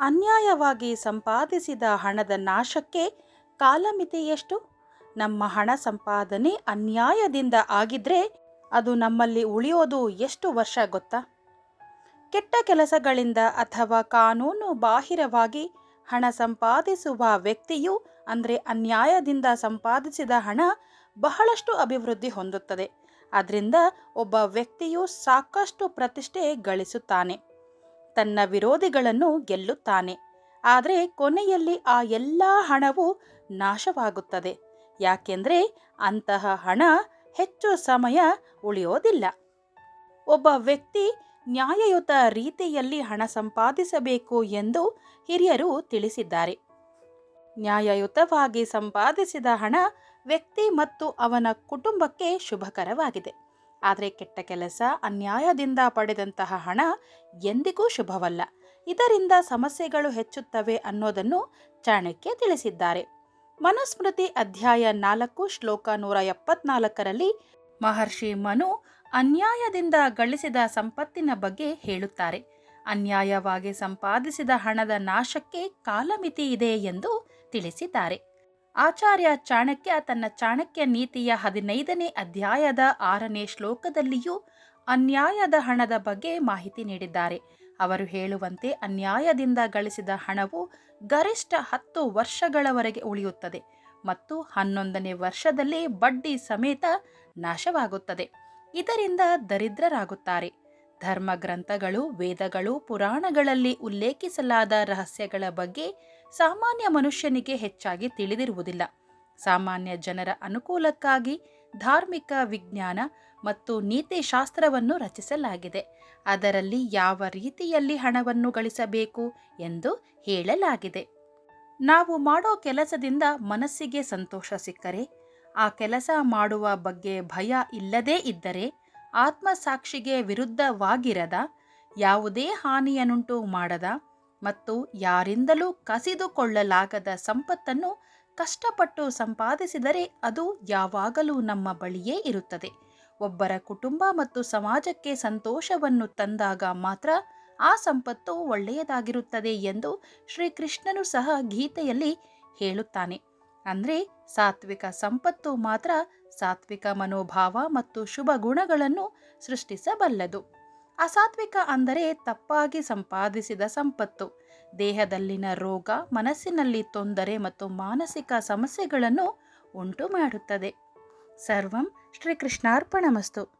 ಅನ್ಯಾಯವಾಗಿ ಸಂಪಾದಿಸಿದ ಹಣದ ನಾಶಕ್ಕೆ ಕಾಲಮಿತಿ ಎಷ್ಟು ನಮ್ಮ ಹಣ ಸಂಪಾದನೆ ಅನ್ಯಾಯದಿಂದ ಆಗಿದ್ರೆ ಅದು ನಮ್ಮಲ್ಲಿ ಉಳಿಯೋದು ಎಷ್ಟು ವರ್ಷ ಗೊತ್ತಾ? ಕೆಟ್ಟ ಕೆಲಸಗಳಿಂದ ಅಥವಾ ಕಾನೂನು ಬಾಹಿರವಾಗಿ ಹಣ ಸಂಪಾದಿಸುವ ವ್ಯಕ್ತಿಯು ಅಂದರೆ ಅನ್ಯಾಯದಿಂದ ಸಂಪಾದಿಸಿದ ಹಣ ಬಹಳಷ್ಟು ಅಭಿವೃದ್ಧಿ ಹೊಂದುತ್ತದೆ. ಅದರಿಂದ ಒಬ್ಬ ವ್ಯಕ್ತಿಯು ಸಾಕಷ್ಟು ಪ್ರತಿಷ್ಠೆ ಗಳಿಸುತ್ತಾನೆ. ತನ್ನ ವಿರೋಧಿಗಳನ್ನು ಗೆಲ್ಲುತ್ತಾನೆ. ಆದರೆ ಕೊನೆಯಲ್ಲಿ ಆ ಎಲ್ಲ ಹಣವು ನಾಶವಾಗುತ್ತದೆ. ಯಾಕೆಂದರೆ ಅಂತಹ ಹಣ ಹೆಚ್ಚು ಸಮಯ ಉಳಿಯೋದಿಲ್ಲ. ಒಬ್ಬ ವ್ಯಕ್ತಿ ನ್ಯಾಯಯುತ ರೀತಿಯಲ್ಲಿ ಹಣ ಸಂಪಾದಿಸಬೇಕು ಎಂದು ಹಿರಿಯರು ತಿಳಿಸಿದ್ದಾರೆ. ನ್ಯಾಯಯುತವಾಗಿ ಸಂಪಾದಿಸಿದ ಹಣ ವ್ಯಕ್ತಿ ಮತ್ತು ಅವನ ಕುಟುಂಬಕ್ಕೆ ಶುಭಕರವಾಗಿದೆ. ಆದರೆ ಕೆಟ್ಟ ಕೆಲಸ ಅನ್ಯಾಯದಿಂದ ಪಡೆದಂತಹ ಹಣ ಎಂದಿಗೂ ಶುಭವಲ್ಲ. ಇದರಿಂದ ಸಮಸ್ಯೆಗಳು ಹೆಚ್ಚುತ್ತವೆ ಅನ್ನೋದನ್ನು ಚಾಣಕ್ಯ ತಿಳಿಸಿದ್ದಾರೆ. ಮನುಸ್ಮೃತಿ ಅಧ್ಯಾಯ ನಾಲ್ಕು, ಶ್ಲೋಕ ನೂರ ಎಪ್ಪತ್ನಾಲ್ಕರಲ್ಲಿ ಮಹರ್ಷಿ ಮನು ಅನ್ಯಾಯದಿಂದ ಗಳಿಸಿದ ಸಂಪತ್ತಿನ ಬಗ್ಗೆ ಹೇಳುತ್ತಾರೆ. ಅನ್ಯಾಯವಾಗಿ ಸಂಪಾದಿಸಿದ ಹಣದ ನಾಶಕ್ಕೆ ಕಾಲಮಿತಿ ಇದೆ ಎಂದು ತಿಳಿಸಿದ್ದಾರೆ. ಆಚಾರ್ಯ ಚಾಣಕ್ಯ ತನ್ನ ಚಾಣಕ್ಯ ನೀತಿಯ ಹದಿನೈದನೇ ಅಧ್ಯಾಯದ ಆರನೇ ಶ್ಲೋಕದಲ್ಲಿಯೂ ಅನ್ಯಾಯದ ಹಣದ ಬಗ್ಗೆ ಮಾಹಿತಿ ನೀಡಿದ್ದಾರೆ. ಅವರು ಹೇಳುವಂತೆ ಅನ್ಯಾಯದಿಂದ ಗಳಿಸಿದ ಹಣವು ಗರಿಷ್ಠ ಹತ್ತು ವರ್ಷಗಳವರೆಗೆ ಉಳಿಯುತ್ತದೆ ಮತ್ತು ಹನ್ನೊಂದನೇ ವರ್ಷದಲ್ಲಿ ಬಡ್ಡಿ ಸಮೇತ ನಾಶವಾಗುತ್ತದೆ. ಇದರಿಂದ ದರಿದ್ರರಾಗುತ್ತಾರೆ. ಧರ್ಮ ಗ್ರಂಥಗಳು ವೇದಗಳು, ಪುರಾಣಗಳಲ್ಲಿ ಉಲ್ಲೇಖಿಸಲಾದ ರಹಸ್ಯಗಳ ಬಗ್ಗೆ ಸಾಮಾನ್ಯ ಮನುಷ್ಯನಿಗೆ ಹೆಚ್ಚಾಗಿ ತಿಳಿದಿರುವುದಿಲ್ಲ. ಸಾಮಾನ್ಯ ಜನರ ಅನುಕೂಲಕ್ಕಾಗಿ ಧಾರ್ಮಿಕ ವಿಜ್ಞಾನ ಮತ್ತು ನೀತಿಶಾಸ್ತ್ರವನ್ನು ರಚಿಸಲಾಗಿದೆ. ಅದರಲ್ಲಿ ಯಾವ ರೀತಿಯಲ್ಲಿ ಹಣವನ್ನು ಗಳಿಸಬೇಕು ಎಂದು ಹೇಳಲಾಗಿದೆ. ನಾವು ಮಾಡೋ ಕೆಲಸದಿಂದ ಮನಸ್ಸಿಗೆ ಸಂತೋಷ ಸಿಕ್ಕರೆ, ಆ ಕೆಲಸ ಮಾಡುವ ಬಗ್ಗೆ ಭಯ ಇಲ್ಲದೇ ಇದ್ದರೆ ಆತ್ಮಸಾಕ್ಷಿಗೆ ವಿರುದ್ಧವಾಗಿರದ, ಯಾವುದೇ ಹಾನಿಯನ್ನುಂಟು ಮಾಡದ ಮತ್ತು ಯಾರಿಂದಲೂ ಕಸಿದುಕೊಳ್ಳಲಾಗದ ಸಂಪತ್ತನ್ನು ಕಷ್ಟಪಟ್ಟು ಸಂಪಾದಿಸಿದರೆ ಅದು ಯಾವಾಗಲೂ ನಮ್ಮ ಬಳಿಯೇ ಇರುತ್ತದೆ. ಒಬ್ಬರ ಕುಟುಂಬ ಮತ್ತು ಸಮಾಜಕ್ಕೆ ಸಂತೋಷವನ್ನು ತಂದಾಗ ಮಾತ್ರ ಆ ಸಂಪತ್ತು ಒಳ್ಳೆಯದಾಗಿರುತ್ತದೆ ಎಂದು ಶ್ರೀಕೃಷ್ಣನು ಸಹ ಗೀತೆಯಲ್ಲಿ ಹೇಳುತ್ತಾನೆ. ಅಂದರೆ ಸಾತ್ವಿಕ ಸಂಪತ್ತು ಮಾತ್ರ ಸಾತ್ವಿಕ ಮನೋಭಾವ ಮತ್ತು ಶುಭ ಗುಣಗಳನ್ನು ಸೃಷ್ಟಿಸಬಲ್ಲದು. ಅಸಾತ್ವಿಕ ಅಂದರೆ ತಪ್ಪಾಗಿ ಸಂಪಾದಿಸಿದ ಸಂಪತ್ತು. ದೇಹದಲ್ಲಿನ ರೋಗ, ಮನಸ್ಸಿನಲ್ಲಿ ತೊಂದರೆ ಮತ್ತು ಮಾನಸಿಕ ಸಮಸ್ಯೆಗಳನ್ನು ಉಂಟು ಮಾಡುತ್ತದೆ ಸರ್ವಂ ಶ್ರೀಕೃಷ್ಣಾರ್ಪಣಮಸ್ತು.